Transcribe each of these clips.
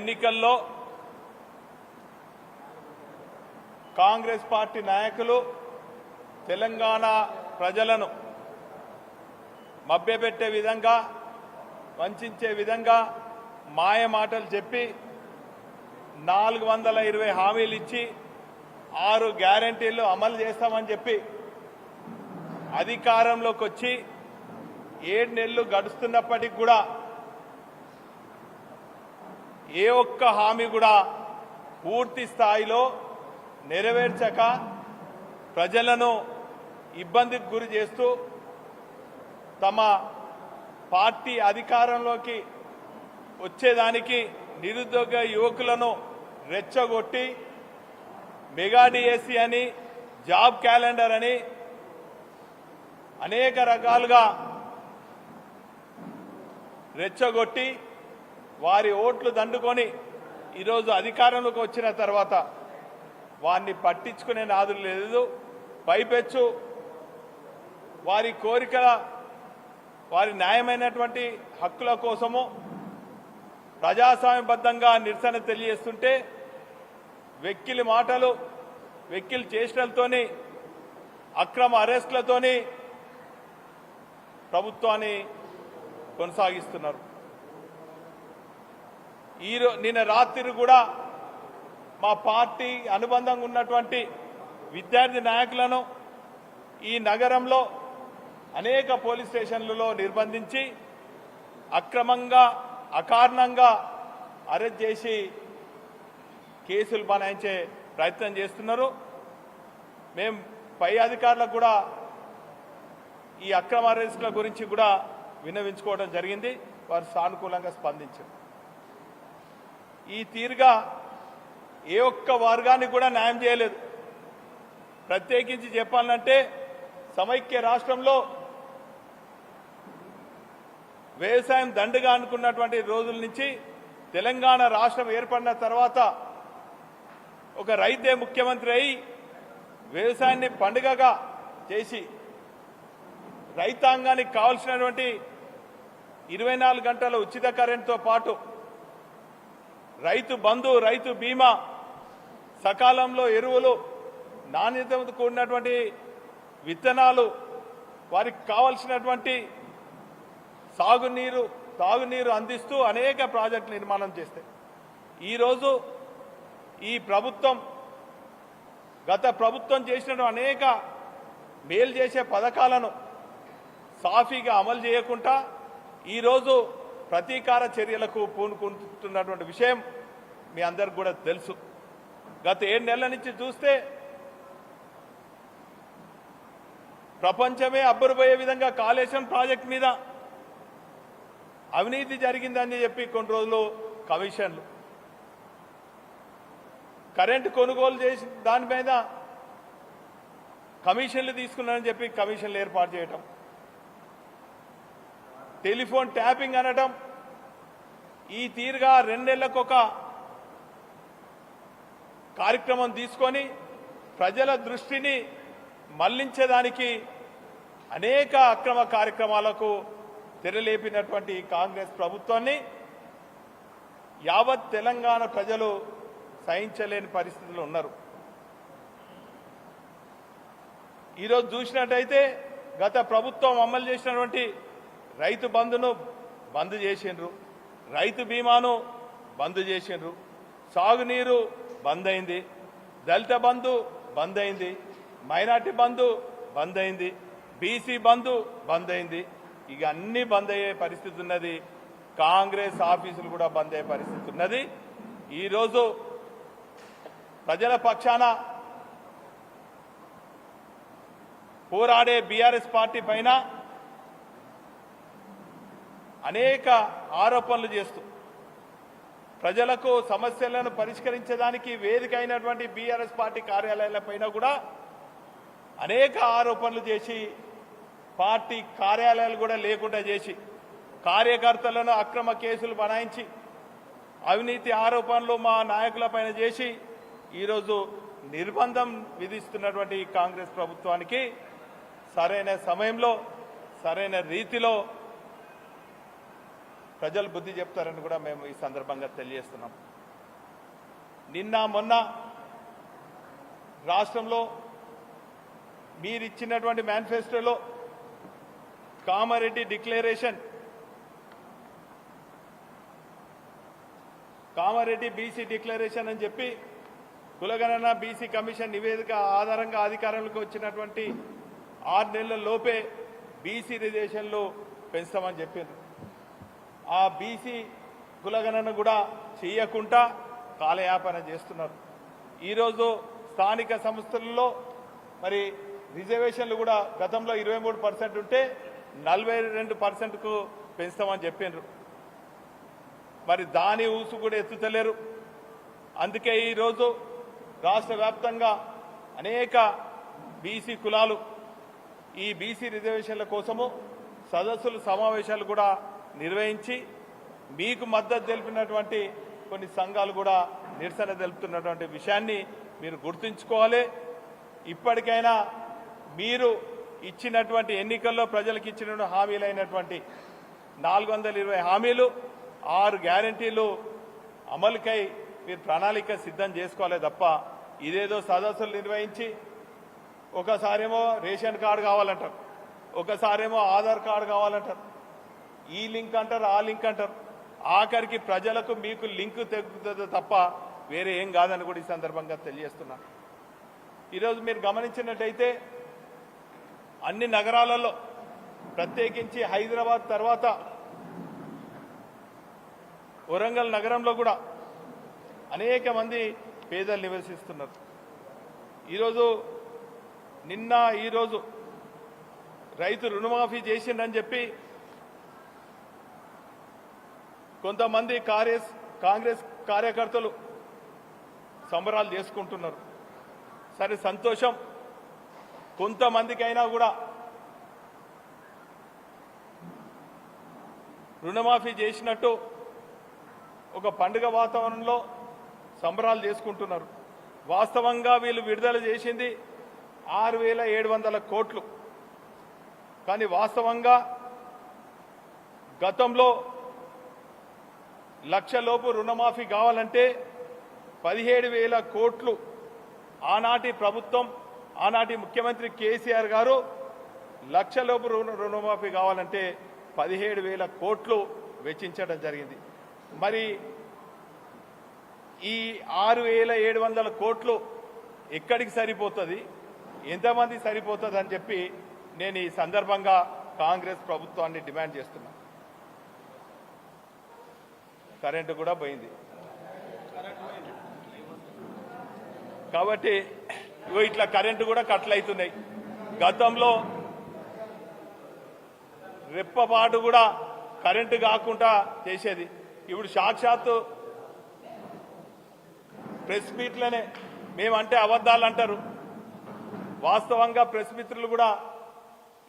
ఎన్నికల్లో కాంగ్రెస్ పార్టీ నాయకులు తెలంగాణ ప్రజలను మభ్యపెట్టే విధంగా వంచే విధంగా మాయ మాటలు చెప్పి నాలుగు వందల ఇరవై హామీలు ఇచ్చి ఆరు గ్యారంటీలు అమలు చేస్తామని చెప్పి అధికారంలోకి వచ్చి ఏడు నెలలు గడుస్తున్నప్పటికి కూడా ఏ ఒక్క హామీ కూడా పూర్తి స్థాయిలో నెరవేర్చక ప్రజలను ఇబ్బందికి గురి చేస్తూ తమ పార్టీ అధికారంలోకి వచ్చేదానికి నిరుద్యోగ యువకులను రెచ్చగొట్టి మెగా డిఎస్సి అని జాబ్ క్యాలెండర్ అని అనేక రకాలుగా రెచ్చగొట్టి వారి ఓట్లు దండుకొని ఈరోజు అధికారంలోకి వచ్చిన తర్వాత వారిని పట్టించుకునే నాదులు లేదు. పైపెచ్చు వారి కోరికల వారి న్యాయమైనటువంటి హక్కుల కోసము ప్రజాస్వామ్యబద్ధంగా నిరసన తెలియజేస్తుంటే వెక్కిలి మాటలు వెక్కిలి చేష్టలతోని అక్రమ అరెస్టులతోని ప్రభుత్వాన్ని కొనసాగిస్తున్నారు. ఈ నిన్న రాత్రి కూడా మా పార్టీ అనుబంధంగా ఉన్నటువంటి విద్యార్థి నాయకులను ఈ నగరంలో అనేక పోలీస్ స్టేషన్లలో నిర్బంధించి అక్రమంగా అకారణంగా అరెస్ట్ చేసి కేసులు బనాయించే ప్రయత్నం చేస్తున్నారు. మేము పై అధికారులకు కూడా ఈ అక్రమ అరెస్టుల గురించి కూడా విన్నవించుకోవడం జరిగింది. వారు సానుకూలంగా స్పందించారు. ఈ తీరుగా ఏ ఒక్క వర్గానికి కూడా న్యాయం చేయలేదు. ప్రత్యేకించి చెప్పాలంటే సమైక్య రాష్ట్రంలో వ్యవసాయం దండుగా అనుకున్నటువంటి రోజుల నుంచి తెలంగాణ రాష్ట్రం ఏర్పడిన తర్వాత ఒక రైతే ముఖ్యమంత్రి అయి వ్యవసాయాన్ని పండుగగా చేసి రైతాంగానికి కావలసినటువంటి ఇరవై నాలుగు గంటల ఉచిత కరెంటుతో పాటు రైతు బంధు రైతు బీమా సకాలంలో ఎరువులు నాణ్యతతో కూడినటువంటి విత్తనాలు వారికి కావలసినటువంటి సాగునీరు తాగునీరు అందిస్తూ అనేక ప్రాజెక్టులు నిర్మాణం చేస్తాయి ఈరోజు ఈ ప్రభుత్వం గత ప్రభుత్వం చేసిన అనేక మేలు చేసే పథకాలను సాఫీగా అమలు చేయకుండా ఈరోజు ప్రతీకార చర్యలకు పూనుకుంటున్నటువంటి విషయం మీ అందరికి కూడా తెలుసు. గత ఏడు నెలల నుంచి చూస్తే ప్రపంచమే అబ్బురుపోయే విధంగా కాళేశ్వరం ప్రాజెక్ట్ మీద అవినీతి జరిగిందని చెప్పి కొన్ని రోజులు కమిషన్లు కరెంటు కొనుగోలు చేసి దాని మీద కమిషన్లు తీసుకున్నారని చెప్పి కమిషన్లు ఏర్పాటు చేయటం. టెలిఫోన్ ట్యాపింగ్ అనటం ఈ తీరుగా రెండేళ్ళకొక కార్యక్రమం తీసుకొని ప్రజల దృష్టిని మళ్ళించేదానికి అనేక అక్రమ కార్యక్రమాలకు తెరలేపినటువంటి కాంగ్రెస్ ప్రభుత్వాన్ని యావత్ తెలంగాణ ప్రజలు సహించలేని పరిస్థితులు ఉన్నారు. ఈరోజు చూసినట్టయితే గత ప్రభుత్వం అమలు చేసినటువంటి రైతు బంధును బంద్ చేసిండ్రు. రైతు బీమాను బంద్ చేసిండ్రు. సాగునీరు బంద్ అయింది దళిత బంధు బంద్ అయింది మైనార్టీ బంధు బంద్ అయింది బీసీ బంధు బంద్ అయింది ఇక అన్ని బంద్ అయ్యే పరిస్థితి ఉన్నది. కాంగ్రెస్ ఆఫీసులు కూడా బంద్ అయ్యే పరిస్థితి ఉన్నది. ఈరోజు ప్రజల పక్షాన పోరాడే బీఆర్ఎస్ పార్టీ పైన అనేక ఆరోపణలు చేస్తూ ప్రజలకు సమస్యలను పరిష్కరించడానికి వేదిక అయినటువంటి బీఆర్ఎస్ పార్టీ కార్యాలయాల పైన కూడా అనేక ఆరోపణలు చేసి పార్టీ కార్యాలయాలు కూడా లేకుండా చేసి కార్యకర్తలను అక్రమ కేసులు బనాయించి అవినీతి ఆరోపణలు మా నాయకుల పైన చేసి ఈరోజు నిర్బంధం విధిస్తున్నటువంటి కాంగ్రెస్ ప్రభుత్వానికి సరైన సమయంలో సరైన రీతిలో ప్రజలు బుద్ధి చెప్తారని కూడా మేము ఈ సందర్భంగా తెలియజేస్తున్నాం. నిన్న మొన్న రాష్ట్రంలో మీరు ఇచ్చినటువంటి మేనిఫెస్టోలో Kamareddy declaration Kamareddy BC declaration అని చెప్పి కులగణన బీసీ కమిషన్ నివేదిక ఆధారంగా అధికారంలోకి వచ్చినటువంటి ఆరు నెలల లోపే బీసీ రిజర్వేషన్లు పెంచుతామని చెప్పారు ఆ బీసీ కులగణన కూడా చేయకుండా కాలయాపన చేస్తున్నారు. ఈరోజు స్థానిక సంస్థలలో మరి రిజర్వేషన్లు కూడా గతంలో ఇరవై మూడు పర్సెంట్ ఉంటే నలభై రెండు పర్సెంట్కు పెంచుతామని చెప్పిండ్రు మరి దాని ఊసు కూడా ఎత్తుతలేరు. అందుకే ఈరోజు రాష్ట్ర వ్యాప్తంగా అనేక బీసీ కులాలు ఈ బీసీ రిజర్వేషన్ల కోసము సదస్సులు సమావేశాలు కూడా నిర్వహించి మీకు మద్దతు తెలిపినటువంటి కొన్ని సంఘాలు కూడా నిరసన తెలుపుతున్నటువంటి విషయాన్ని మీరు గుర్తుంచుకోవాలి. ఇప్పటికైనా మీరు ఇచ్చినటువంటి ఎన్నికల్లో ప్రజలకు ఇచ్చిన హామీలైనటువంటి నాలుగు వందల ఇరవై హామీలు ఆరు గ్యారంటీలు అమలుకై మీరు ప్రణాళిక సిద్ధం చేసుకోవాలి తప్ప ఇదేదో సదస్సులు నిర్వహించి ఒకసారేమో రేషన్ కార్డు కావాలంటారు ఒకసారేమో ఆధార్ కార్డు కావాలంటారు ఈ లింక్ అంటారు ఆ లింక్ అంటారు. ఆఖరికి ప్రజలకు మీకు లింక్ తెగుతుంది తప్ప వేరే ఏం కాదని కూడా ఈ సందర్భంగా తెలియజేస్తున్నా. ఈరోజు మీరు గమనించినట్టయితే అన్ని నగరాలలో ప్రత్యేకించి హైదరాబాద్ తర్వాత వరంగల్ నగరంలో కూడా అనేక మంది పేదలు నివసిస్తున్నారు. ఈరోజు నిన్న ఈరోజు రైతు రుణమాఫీ చేసిండని చెప్పి కొంతమంది కాంగ్రెస్ కాంగ్రెస్ కార్యకర్తలు సంబరాలు చేసుకుంటున్నారు. సరే సంతోషం. కొంతమందికైనా కూడా రుణమాఫీ చేసినట్టు ఒక పండుగ వాతావరణంలో సంబరాలు చేసుకుంటున్నారు. వాస్తవంగా వీళ్ళు విడుదల చేసింది ఆరు వేల ఏడు వందల కోట్లు. కానీ వాస్తవంగా గతంలో లక్షలోపు రుణమాఫీ కావాలంటే పదిహేడు వేల కోట్లు ఆనాటి ప్రభుత్వం ఆనాటి ముఖ్యమంత్రి కేసీఆర్ గారు లక్షలోపు రుణ రుణమాఫీ కావాలంటే పదిహేడు వేల కోట్లు వెచ్చించడం జరిగింది. మరి ఈ ఆరు వేల ఏడు వందల కోట్లు ఎక్కడికి సరిపోతుంది? ఎంతమంది సరిపోతుంది అని చెప్పి నేను ఈ సందర్భంగా కాంగ్రెస్ ప్రభుత్వాన్ని డిమాండ్ చేస్తున్నాను కరెంటు కూడా పోయింది. కాబట్టి ఇగో ఇట్లా కరెంటు కూడా కట్లు అవుతున్నాయి గతంలో రెప్పపాటు కూడా కరెంటు కాకుండా చేసేది. ఇప్పుడు సాక్షాత్తు ప్రెస్ మీట్లనే మేమంటే అబద్ధాలు అంటారు. వాస్తవంగా ప్రెస్ మిత్రులు కూడా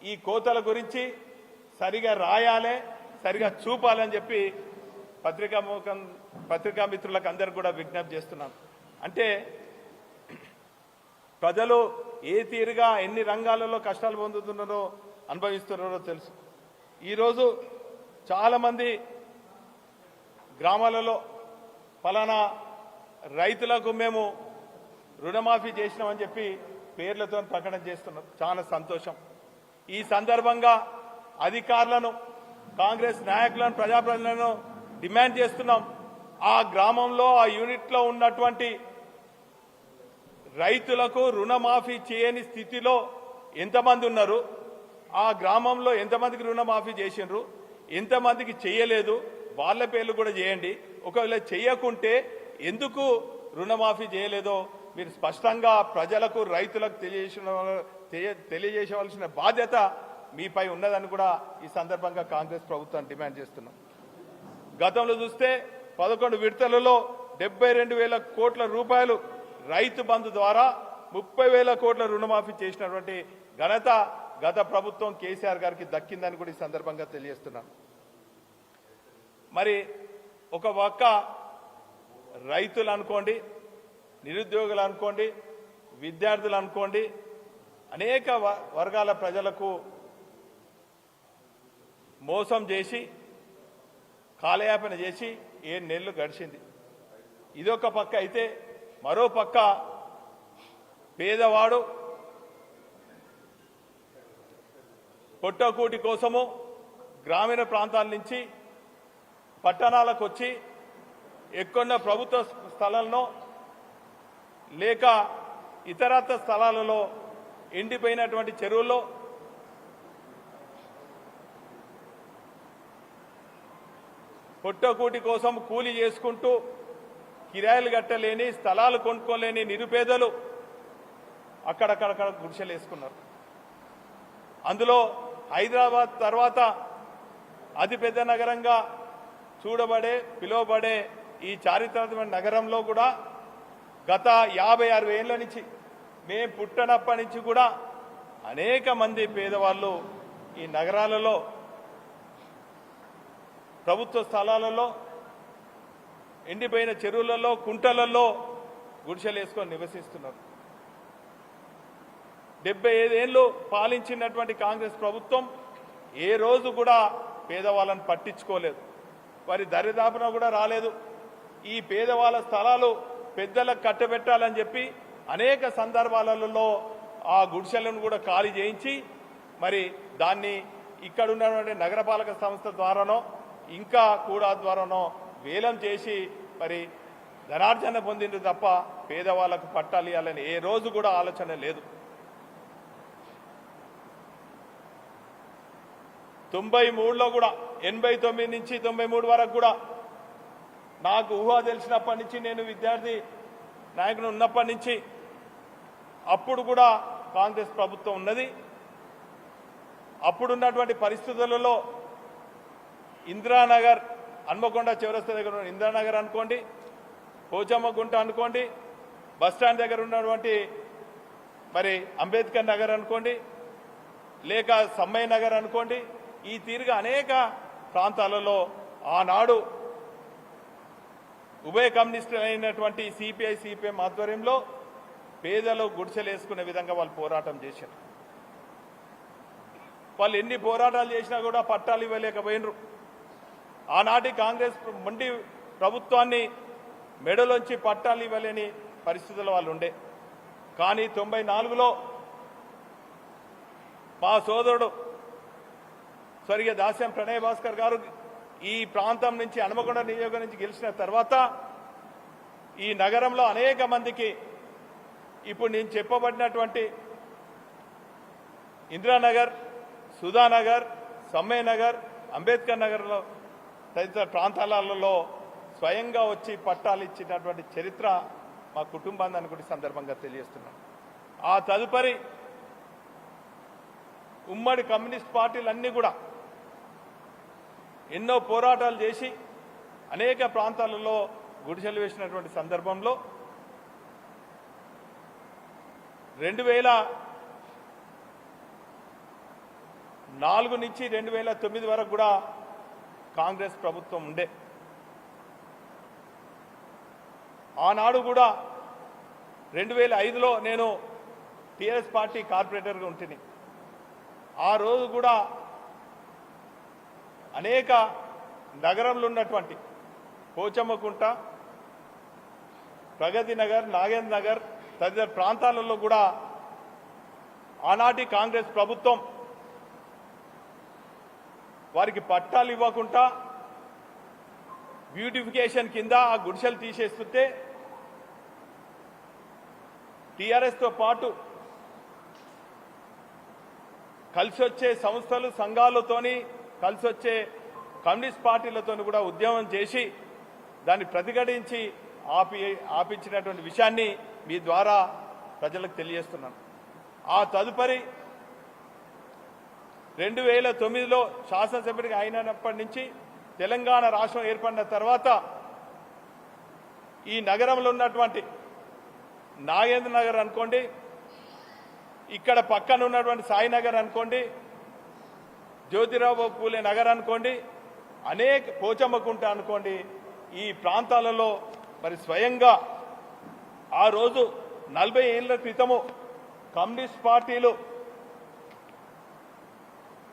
ఈ కోతల గురించి సరిగా రాయాలే సరిగా చూపాలని చెప్పి పత్రికా ముఖం పత్రికా మిత్రులకు అందరికి కూడా విజ్ఞప్తి చేస్తున్నాను. అంటే ప్రజలు ఏ తీరుగా ఎన్ని రంగాలలో కష్టాలు పొందుతున్నారో అనుభవిస్తున్నారో తెలుసు. ఈరోజు చాలామంది గ్రామాలలో ఫలానా రైతులకు మేము రుణమాఫీ చేసినామని చెప్పి పేర్లతో ప్రకటన చేస్తున్నారు. చాలా సంతోషం. ఈ సందర్భంగా అధికారులను కాంగ్రెస్ నాయకులను ప్రజాప్రతినిధులను డిమాండ్ చేస్తున్నాం. ఆ గ్రామంలో ఆ యూనిట్లో ఉన్నటువంటి రైతులకు రుణమాఫీ చేయని స్థితిలో ఎంతమంది ఉన్నారు? ఆ గ్రామంలో ఎంతమందికి రుణమాఫీ చేసిండ్రు? ఎంతమందికి చేయలేదు? వాళ్ళ పేర్లు కూడా చేయండి. ఒకవేళ చేయకుంటే ఎందుకు రుణమాఫీ చేయలేదో మీరు స్పష్టంగా ప్రజలకు రైతులకు తెలియజేసిన తెలియ- తెలియజేసవలసిన బాధ్యత మీపై ఉన్నదని కూడా ఈ సందర్భంగా కాంగ్రెస్ ప్రభుత్వం డిమాండ్ చేస్తున్నాం. గతంలో చూస్తే పదకొండు విడతలలో డెబ్బై రెండు వేల కోట్ల రూపాయలు రైతు బంధు ద్వారా ముప్పై వేల కోట్ల రుణమాఫీ చేసినటువంటి ఘనత గత ప్రభుత్వం కేసీఆర్ గారికి దక్కిందని కూడా ఈ సందర్భంగా తెలియజేస్తున్నాను మరి ఒక పక్క రైతులు అనుకోండి నిరుద్యోగులు అనుకోండి విద్యార్థులు అనుకోండి అనేక వ- వర్గాల ప్రజలకు మోసం చేసి కాలయాపన చేసి ఏ నెలలు గడిచింది. ఇదొక పక్క అయితే మరో పక్క పేదవాడు పొట్టకూటి కోసము గ్రామీణ ప్రాంతాల నుంచి పట్టణాలకు వచ్చి ఎక్కున్న ప్రభుత్వ స్థలంలో లేక ఇతరత్ర స్థలాలలో ఎండిపోయినటువంటి చెరువుల్లో పొట్టకూటి కోసం కూలి చేసుకుంటూ కిరాయిలు కట్టలేని స్థలాలు కొనుక్కోలేని నిరుపేదలు అక్కడక్కడక్కడ గుడిసెలు వేసుకున్నారు. అందులో హైదరాబాద్ తర్వాత అతిపెద్ద నగరంగా చూడబడే పిలువబడే ఈ చారిత్రాత్మక నగరంలో కూడా గత యాభై అరవై ఏళ్ళ నుంచి మేము పుట్టనప్పటి నుంచి కూడా అనేక మంది పేదవాళ్ళు ఈ నగరాలలో ప్రభుత్వ స్థలాలలో ఎండిపోయిన చెరువులలో కుంటలలో గుడిసెలు వేసుకొని నివసిస్తున్నారు. డెబ్బై ఐదేళ్ళు పాలించినటువంటి కాంగ్రెస్ ప్రభుత్వం ఏ రోజు కూడా పేదవాళ్ళని పట్టించుకోలేదు. వారి దరిదాపున కూడా రాలేదు. ఈ పేదవాళ్ళ స్థలాలు పెద్దలకు కట్టబెట్టాలని చెప్పి అనేక సందర్భాలలో ఆ గుడిసెలను కూడా ఖాళీ చేయించి మరి దాన్ని ఇక్కడ ఉన్నటువంటి నగరపాలక సంస్థ ద్వారానో ఇంకా కూడా ద్వారానో వేలం చేసి మరి ధనార్జన పొందింది తప్ప పేదవాళ్ళకు పట్టాలి అని ఏ రోజు కూడా ఆలోచన లేదు. తొంభై మూడులో కూడా ఎనభై తొమ్మిది నుంచి తొంభై మూడు వరకు కూడా నాకు ఊహ తెలిసినప్పటి నుంచి నేను విద్యార్థి నాయకుడు ఉన్నప్పటి నుంచి అప్పుడు కూడా కాంగ్రెస్ ప్రభుత్వం ఉన్నది. అప్పుడున్నటువంటి పరిస్థితులలో ఇందిరానగర్ హన్మకొండ చివరస్త దగ్గర ఉన్న ఇందిరానగర్ అనుకోండి పోచమ్మ గుంట అనుకోండి బస్ స్టాండ్ దగ్గర ఉన్నటువంటి మరి అంబేద్కర్ నగర్ అనుకోండి లేక సమ్మయ్య నగర్ అనుకోండి ఈ తీరుగా అనేక ప్రాంతాలలో ఆనాడు ఉభయ కమ్యూనిస్టులు అయినటువంటి సిపిఐ సిపిఎం ఆధ్వర్యంలో పేదలు గుడిసెలు వేసుకునే విధంగా వాళ్ళు పోరాటం చేశారు. వాళ్ళు ఎన్ని పోరాటాలు చేసినా కూడా పట్టాలు ఇవ్వలేకపోయినరు. ఆనాటి కాంగ్రెస్ మొండి ప్రభుత్వాన్ని మెడలోంచి పట్టాలు ఇవ్వలేని పరిస్థితుల వాళ్ళు ఉండే. కానీ తొంభై నాలుగులో మా సోదరుడు స్వర్గీయ దాస్యం ప్రణయ్ భాస్కర్ గారు ఈ ప్రాంతం నుంచి హనుమకొండ నియోజకవర్గం నుంచి గెలిచిన తర్వాత ఈ నగరంలో అనేక మందికి ఇప్పుడు నేను చెప్పబడినటువంటి ఇందిరానగర్ సుధానగర్ సమ్మయ్య నగర్ అంబేద్కర్ నగర్లో తదితర ప్రాంతాలలో స్వయంగా వచ్చి పట్టాలు ఇచ్చినటువంటి చరిత్ర మా కుటుంబాన్ని అనుకునే సందర్భంగా తెలియజేస్తున్నాను ఆ తదుపరి ఉమ్మడి కమ్యూనిస్ట్ పార్టీలన్నీ కూడా ఎన్నో పోరాటాలు చేసి అనేక ప్రాంతాలలో గుడిసెలు వేసినటువంటి సందర్భంలో రెండు వేల నాలుగు నుంచి రెండు వేల తొమ్మిది వరకు కూడా కాంగ్రెస్ ప్రభుత్వం ఉండే. ఆనాడు కూడా రెండు వేల ఐదులో నేను టీఆర్ఎస్ పార్టీ కార్పొరేటర్గా ఉంటుంది ఆ రోజు కూడా అనేక నగరంలో ఉన్నటువంటి పోచమ్మకుంట ప్రగతి నగర్ నాగేంద్ర నగర్ తదితర ప్రాంతాలలో కూడా ఆనాటి కాంగ్రెస్ ప్రభుత్వం వారికి పట్టాలు ఇవ్వకుండా బ్యూటిఫికేషన్ కింద ఆ గుడిసెలు తీసేస్తుంటే టీఆర్ఎస్తో పాటు కలిసి వచ్చే సంస్థలు సంఘాలతోని కలిసి వచ్చే కమ్యూనిస్ట్ పార్టీలతోని కూడా ఉద్యమం చేసి దాన్ని ప్రతిఘటించి ఆపి ఆపించినటువంటి విషయాన్ని మీ ద్వారా ప్రజలకు తెలియజేస్తున్నాను. ఆ తదుపరి రెండు వేల తొమ్మిదిలో శాసనసభ్యుడిగా అయినప్పటి నుంచి తెలంగాణ రాష్ట్రం ఏర్పడిన తర్వాత ఈ నగరంలో ఉన్నటువంటి నాగేంద్ర నగర్ అనుకోండి ఇక్కడ పక్కన ఉన్నటువంటి సాయినగర్ అనుకోండి జ్యోతిరావు పూలే నగర్ అనుకోండి అనేక పోచమ్మకుంట అనుకోండి ఈ ప్రాంతాలలో మరి స్వయంగా ఆ రోజు నలభై ఏళ్ళ క్రితము కమ్యూనిస్ట్ పార్టీలు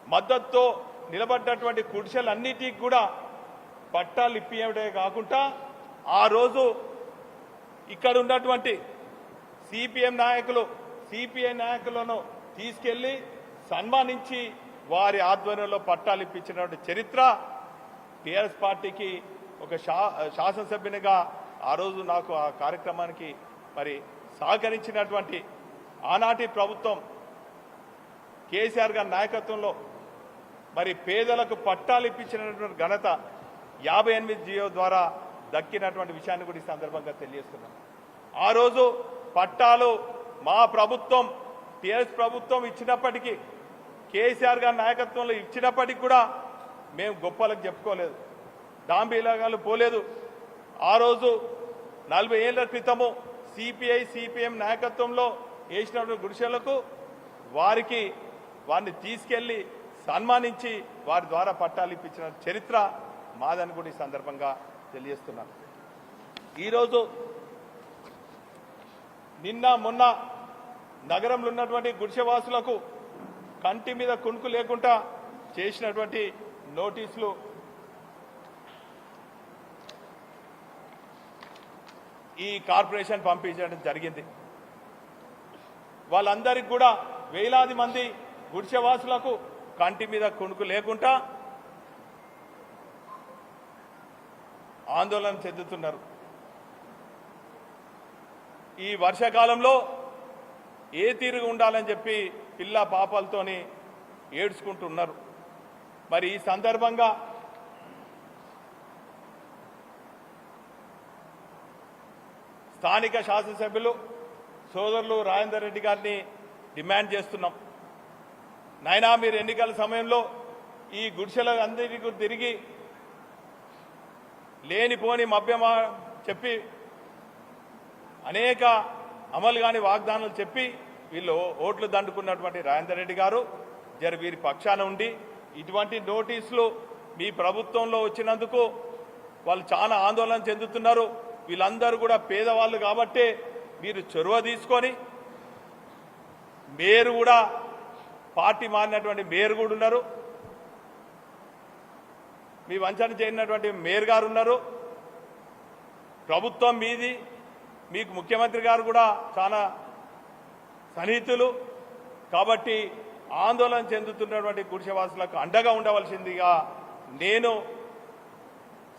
మద్దతుతో నిలబడ్డటువంటి కుడిసెలన్నిటికి కూడా పట్టాలు ఇప్పియడే కాకుండా ఆ రోజు ఇక్కడ ఉన్నటువంటి సిపిఎం నాయకులు సిపిఐ నాయకులను తీసుకెళ్ళి సన్మానించి వారి ఆధ్వర్యంలో పట్టాలు ఇప్పించినటువంటి చరిత్ర టీఆర్ఎస్ పార్టీకి ఒక శా శాసనసభ్యునిగా ఆ రోజు నాకు ఆ కార్యక్రమానికి మరి సహకరించినటువంటి ఆనాటి ప్రభుత్వం కేసీఆర్ గారి నాయకత్వంలో మరి పేదలకు పట్టాలు ఇప్పించినటువంటి ఘనత యాభై ఎనిమిది జియో ద్వారా దక్కినటువంటి విషయాన్ని కూడా ఈ సందర్భంగా తెలియజేస్తున్నాం. ఆ రోజు పట్టాలు మా ప్రభుత్వం టీఎస్ ప్రభుత్వం ఇచ్చినప్పటికీ కేసీఆర్ గారి నాయకత్వంలో ఇచ్చినప్పటికీ కూడా మేము గొప్పలకు చెప్పుకోలేదు. డాంబీలాగాలు పోలేదు. ఆ రోజు నలభై ఏళ్ళ క్రితము సిపిఐ సిపిఎం నాయకత్వంలో వేసినటువంటి గుడిసెలకు వారికి వారిని తీసుకెళ్ళి సన్మానించి వారి ద్వారా పట్టాలు ఇప్పించిన చరిత్ర మాదని కూడా ఈ సందర్భంగా తెలియజేస్తున్నాను. ఈరోజు నిన్న మొన్న నగరంలో ఉన్నటువంటి గుడిసెవాసులకు కంటి మీద కుణుకు లేకుండా చేసినటువంటి నోటీసులు ఈ కార్పొరేషన్ పంపించడం జరిగింది. వాళ్ళందరికీ కూడా వేలాది మంది గుడిసెవాసులకు కంటి మీద కొనుకు లేకుండా ఆందోళన చెందుతున్నారు. ఈ వర్షాకాలంలో ఏ తీరుగా ఉండాలని చెప్పి పిల్ల పాపాలతోని ఏడ్చుకుంటున్నారు. మరి ఈ సందర్భంగా స్థానిక శాసనసభ్యులు సోదరులు రాజేందర్ రెడ్డి గారిని డిమాండ్ చేస్తున్నాం. నాయనా మీరు ఎన్నికల సమయంలో ఈ గుడిసెల అందరికీ తిరిగి లేనిపోని మభ్యమా చెప్పి అనేక అమలు కాని వాగ్దానాలు చెప్పి వీళ్ళు ఓట్లు దండుకున్నటువంటి రాజేందర్ రెడ్డి గారు జర వీరి పక్షాన ఉండి ఇటువంటి నోటీసులు మీ ప్రభుత్వంలో వచ్చినందుకు వాళ్ళు చాలా ఆందోళన చెందుతున్నారు. వీళ్ళందరూ కూడా పేదవాళ్ళు కాబట్టే మీరు చొరవ తీసుకొని మీరు కూడా పార్టీ మారినటువంటి మేయర్ కూడా ఉన్నారు. మీ వంచన చేయనటువంటి మేయర్ గారు ఉన్నారు. ప్రభుత్వం మీది మీకు ముఖ్యమంత్రి గారు కూడా చాలా సన్నిహితులు. కాబట్టి ఆందోళన చెందుతున్నటువంటి గుడిసెవాసులకు అండగా ఉండవలసిందిగా నేను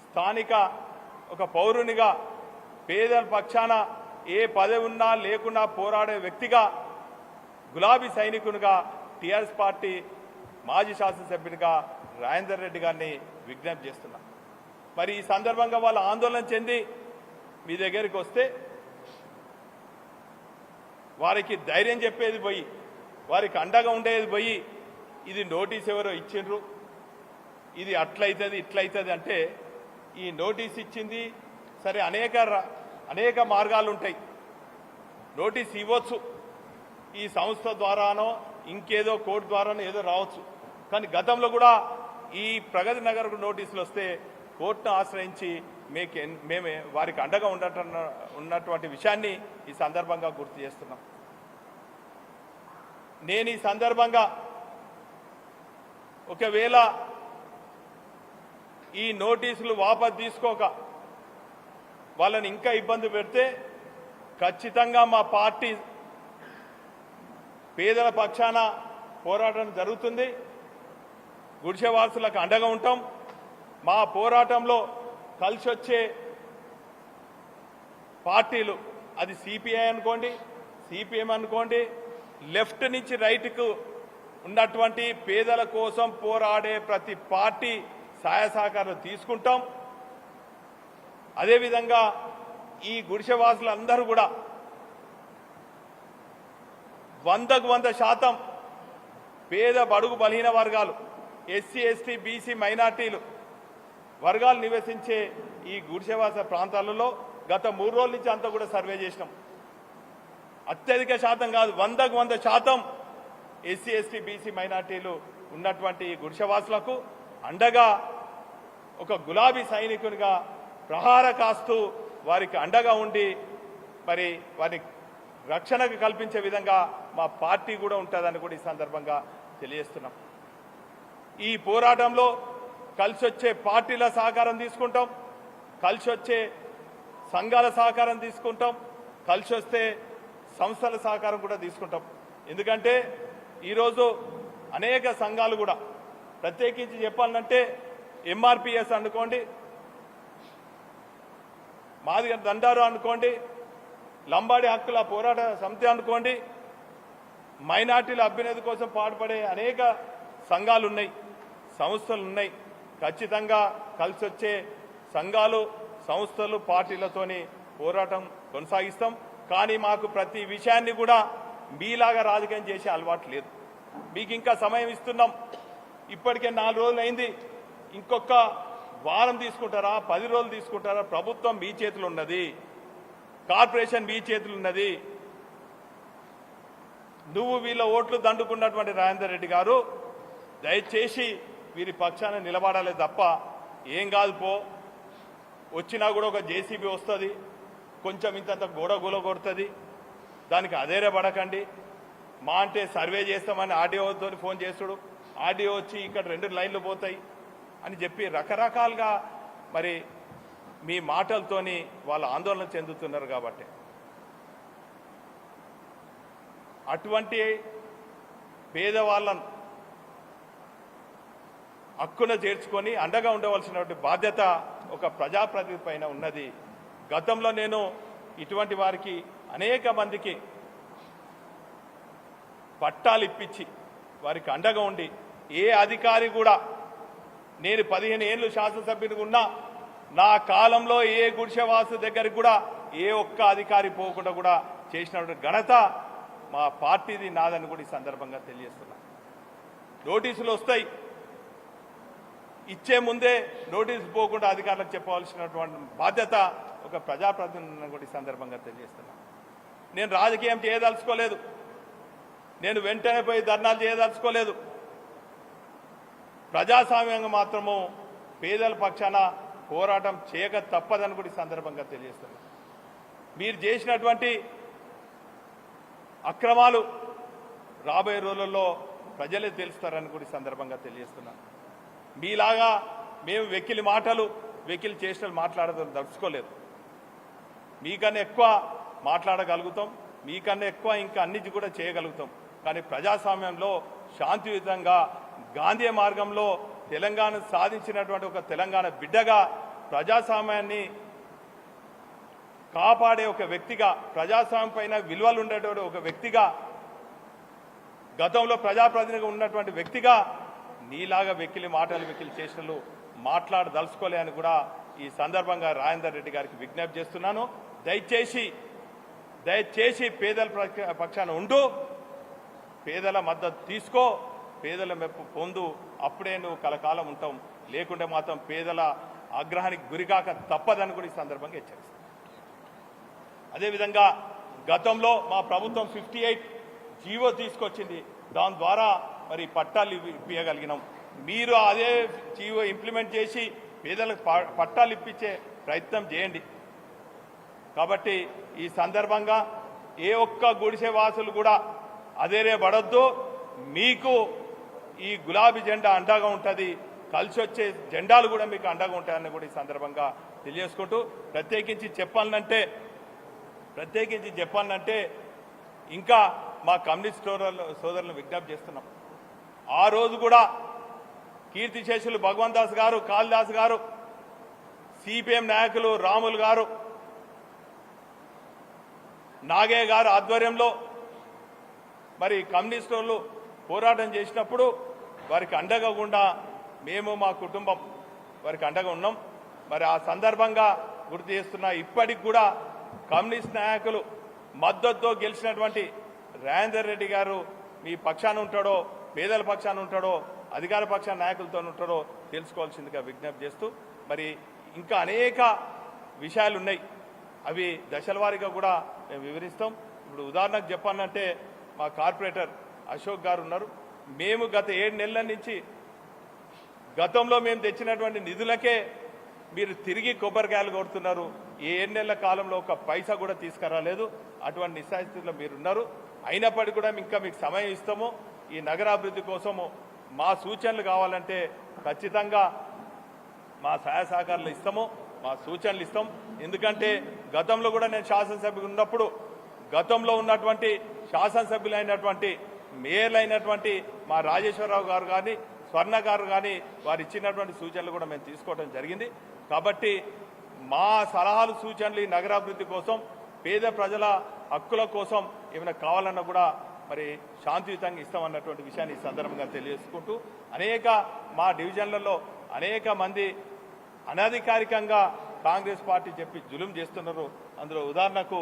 స్థానిక ఒక పౌరునిగా పేదల పక్షాన ఏ పదవి ఉన్నా లేకున్నా పోరాడే వ్యక్తిగా గులాబీ సైనికునిగా టీఆర్ఎస్ పార్టీ మాజీ శాసనసభ్యుడిగా రాజేందర్ రెడ్డి గారిని విజ్ఞప్తి చేస్తున్నా. మరి ఈ సందర్భంగా వాళ్ళు ఆందోళన చెంది మీ దగ్గరికి వస్తే వారికి ధైర్యం చెప్పేది పోయి వారికి అండగా ఉండేది పోయి ఇది నోటీస్ ఎవరో ఇచ్చిండ్రు? ఇది అట్లయితుంది ఇట్లయితుంది అంటే ఈ నోటీస్ ఇచ్చింది సరే అనేక అనేక మార్గాలు ఉంటాయి నోటీస్ ఇవ్వచ్చు. ఈ సంస్థ ద్వారానో ఇంకేదో కోర్టు ద్వారా ఏదో రావచ్చు. కానీ గతంలో కూడా ఈ ప్రగతి నగర్ నోటీసులు వస్తే కోర్టును ఆశ్రయించి మీకు మేమే వారికి అండగా ఉండట ఉన్నటువంటి విషయాన్ని ఈ సందర్భంగా గుర్తు చేస్తున్నాం. నేను ఈ సందర్భంగా ఒకవేళ ఈ నోటీసులు వాపసు తీసుకోక వాళ్ళని ఇంకా ఇబ్బంది పెడితే ఖచ్చితంగా మా పార్టీ పేదల పక్షాన పోరాటం జరుగుతుంది. గుడిసెవాసులకు అండగా ఉంటాం. మా పోరాటంలో కలిసి వచ్చే పార్టీలు అది సిపిఐ అనుకోండి సిపిఎం అనుకోండి లెఫ్ట్ నుంచి రైట్కు ఉన్నటువంటి పేదల కోసం పోరాడే ప్రతి పార్టీ సహాయ తీసుకుంటాం. అదేవిధంగా ఈ గుడిసెవాసులందరూ కూడా వందకు వంద శాతం పేద బడుగు బలహీన వర్గాలు ఎస్సీ ఎస్టీ బీసీ మైనార్టీలు వర్గాలు నివసించే ఈ గుడిసెవాస ప్రాంతాలలో గత మూడు రోజుల నుంచి అంతా కూడా సర్వే చేసినాం. అత్యధిక శాతం కాదు వందకు వంద శాతం ఎస్సీ ఎస్టీ బీసీ మైనార్టీలు ఉన్నటువంటి ఈ గుడిసెవాసులకు అండగా ఒక గులాబీ సైనికునిగా ప్రహార కాస్తూ వారికి అండగా ఉండి మరి వారి రక్షణకు కల్పించే విధంగా మా పార్టీ కూడా ఉంటుందని కూడా ఈ సందర్భంగా తెలియజేస్తున్నాం. ఈ పోరాటంలో కలిసి వచ్చే పార్టీల సహకారం తీసుకుంటాం కలిసి వచ్చే సంఘాల సహకారం తీసుకుంటాం కలిసి వస్తే సంస్థల సహకారం కూడా తీసుకుంటాం. ఎందుకంటే ఈరోజు అనేక సంఘాలు కూడా ప్రత్యేకించి చెప్పాలంటే ఎంఆర్పిఎస్ అనుకోండి మాదిగ దండారు అనుకోండి లంబాడి హక్కుల పోరాట సమితి అనుకోండి మైనార్టీల అభ్యున్నతి కోసం పాటుపడే అనేక సంఘాలు ఉన్నాయి సంస్థలు ఉన్నాయి ఖచ్చితంగా కలిసి వచ్చే సంఘాలు సంస్థలు పార్టీలతోని పోరాటం కొనసాగిస్తాం. కానీ మాకు ప్రతి విషయాన్ని కూడా మీలాగా రాజకీయం చేసే అలవాటు లేదు. మీకు ఇంకా సమయం ఇస్తున్నాం. ఇప్పటికే నాలుగు రోజులు అయింది ఇంకొక వారం తీసుకుంటారా పది రోజులు తీసుకుంటారా? ప్రభుత్వం మీ చేతులు ఉన్నది. కార్పొరేషన్ మీ చేతులు ఉన్నది. నువ్వు వీళ్ళ ఓట్లు దండుకున్నటువంటి రాజేందర్ రెడ్డి గారు దయచేసి వీరి పక్షాన నిలబడాలి తప్ప ఏం కాదు పో. వచ్చినా కూడా ఒక జేసీబీ వస్తుంది కొంచెం ఇంతంత గోడ గోల కొడుతుంది దానికి అదేరే పడకండి మా అంటే సర్వే చేస్తామని ఆర్డీఓతో ఫోన్ చేస్తుడు ఆర్డీఓ వచ్చి ఇక్కడ రెండు లైన్లు పోతాయి అని చెప్పి రకరకాలుగా మరి మీ మాటలతోని వాళ్ళు ఆందోళన చెందుతున్నారు కాబట్టి. అటువంటి పేదవాళ్ళను హక్కున చేర్చుకొని అండగా ఉండవలసినటువంటి బాధ్యత ఒక ప్రజాప్రతినిధి పైన ఉన్నది. గతంలో నేను ఇటువంటి వారికి అనేక మందికి పట్టాలు ఇప్పించి వారికి అండగా ఉండి ఏ అధికారి కూడా నేను పదిహేను ఏళ్ళు శాసనసభ్యునిగా ఉన్నా నా కాలంలో ఏ గుడిసెవాసు దగ్గరికి కూడా ఏ ఒక్క అధికారి పోకుండా కూడా చేసినటువంటి ఘనత మా పార్టీది నాదని కూడా ఈ సందర్భంగా తెలియజేస్తున్నా. నోటీసులు వస్తాయి. ఇచ్చే ముందే నోటీస్ పోకుండా అధికారులకు చెప్పవలసినటువంటి బాధ్యత ఒక ప్రజాప్రతినిధిని కూడా ఈ సందర్భంగా తెలియజేస్తున్నా. నేను రాజకీయం చేయదలుచుకోలేదు. నేను వెంటనే పోయి ధర్నాలు చేయదలుచుకోలేదు. ప్రజాస్వామ్యంగా మాత్రము పేదల పక్షాన పోరాటం చేయక తప్పదని కూడా ఈ సందర్భంగా తెలియజేస్తున్నా. మీరు చేసినటువంటి అక్రమాలు రాబోయే రోజుల్లో ప్రజలే తెలుస్తారని కూడా సందర్భంగా తెలియజేస్తున్నాను మీలాగా మేము వెకిలి మాటలు వెకిలి చేష్టలు మాట్లాడదని దర్చుకోలేదు మీకన్నా ఎక్కువ మాట్లాడగలుగుతాం మీకన్నా ఎక్కువ ఇంకా అన్నిటి కూడా చేయగలుగుతాం. కానీ ప్రజాస్వామ్యంలో శాంతియుతంగా గాంధీ మార్గంలో తెలంగాణ సాధించినటువంటి ఒక తెలంగాణ బిడ్డగా ప్రజాస్వామ్యాన్ని కాపాడే ఒక వ్యక్తిగా ప్రజాస్వామ్యం పైన విలువలు ఉండేటువంటి ఒక వ్యక్తిగా గతంలో ప్రజాప్రతినిధిగా ఉన్నటువంటి వ్యక్తిగా నీలాగా వెక్కిలి మాటలు వెక్కిలి చేసినలు మాట్లాడదలుచుకోలే అని కూడా ఈ సందర్భంగా రాజేందర్ రెడ్డి గారికి విజ్ఞప్తి చేస్తున్నాను. దయచేసి దయచేసి పేదల పక్షాన ఉండు పేదల మద్దతు తీసుకో పేదల మెప్పు పొందు అప్పుడే నువ్వు కలకాలం ఉంటాం లేకుంటే మాత్రం పేదల ఆగ్రహానికి గురికాక తప్పదని కూడా ఈ సందర్భంగా హెచ్చరిస్తాను. అదేవిధంగా గతంలో మా ప్రభుత్వం ఫిఫ్టీ ఎయిట్ జీవో తీసుకొచ్చింది. దాని ద్వారా మరి పట్టాలు ఇప్పించగలిగినాం మీరు అదే జీవో ఇంప్లిమెంట్ చేసి పేదలకు ప- పట్టాలు ఇప్పించే ప్రయత్నం చేయండి. కాబట్టి ఈ సందర్భంగా ఏ ఒక్క గుడిసె వాసులు కూడా అదేరే పడొద్దు మీకు ఈ గులాబీ జెండా అండగా ఉంటుంది. కలిసి వచ్చే జెండాలు కూడా మీకు అండగా ఉంటాయని కూడా ఈ సందర్భంగా తెలియజేసుకుంటూ ప్రత్యేకించి చెప్పాలంటే ప్రత్యేకించి చెప్పాలంటే ఇంకా మా కమ్యూనిస్ట్ సోదరులు సోదరులను విజ్ఞప్తి చేస్తున్నాం. ఆ రోజు కూడా కీర్తిశేషులు భగవంత్ దాస్ గారు కాళిదాస్ గారు సిపిఎం నాయకులు రాములు గారు నాగే గారు ఆధ్వర్యంలో మరి కమ్యూనిస్టులు పోరాటం చేసినప్పుడు వారికి అండగా గుండా మేము మా కుటుంబం వారికి అండగా ఉన్నాం. మరి ఆ సందర్భంగా గుర్తు చేస్తున్నా ఇప్పటికి కూడా కమ్యూనిస్ట్ నాయకులు మద్దతుతో గెలిచినటువంటి రాజేందర్ రెడ్డి గారు మీ పక్షాన ఉంటాడో పేదల పక్షాన ఉంటాడో అధికార పక్ష నాయకులతో ఉంటాడో తెలుసుకోవాల్సిందిగా విజ్ఞప్తి చేస్తూ మరి ఇంకా అనేక విషయాలు ఉన్నాయి. అవి దశలవారీగా కూడా మేము వివరిస్తాం. ఇప్పుడు ఉదాహరణకు చెప్పాలంటే మా కార్పొరేటర్ అశోక్ గారు ఉన్నారు. మేము గత ఏడు నెలల నుంచి గతంలో మేము తెచ్చినటువంటి నిధులకే మీరు తిరిగి కొబ్బరికాయలు కొడుతున్నారు ఏ నెలల కాలంలో ఒక పైసా కూడా తీసుకురాలేదు అటువంటి నిస్సాయిస్థితిలో మీరు ఉన్నారు అయినప్పటికీ కూడా ఇంకా మీకు సమయం ఇస్తాము. ఈ నగరాభివృద్ధి కోసము మా సూచనలు కావాలంటే ఖచ్చితంగా మా సహాయ సహకారాలు ఇస్తాము మా సూచనలు ఇస్తాం. ఎందుకంటే గతంలో కూడా నేను శాసనసభ్యులు ఉన్నప్పుడు గతంలో ఉన్నటువంటి శాసనసభ్యులైనటువంటి మేయర్లు అయినటువంటి మా రాజేశ్వరరావు గారు కానీ స్వర్ణ గారు కానీ వారు ఇచ్చినటువంటి సూచనలు కూడా మేము తీసుకోవడం జరిగింది. కాబట్టి మా సలహాలు సూచనలు ఈ నగరాభివృద్ధి కోసం పేద ప్రజల హక్కుల కోసం ఏమైనా కావాలన్నా కూడా మరి శాంతియుతంగా ఇస్తామన్నటువంటి విషయాన్ని ఈ సందర్భంగా తెలియజేసుకుంటూ అనేక మా డివిజన్లలో అనేక మంది అనధికారికంగా కాంగ్రెస్ పార్టీ చెప్పి జులుం చేస్తున్నారు. అందులో ఉదాహరణకు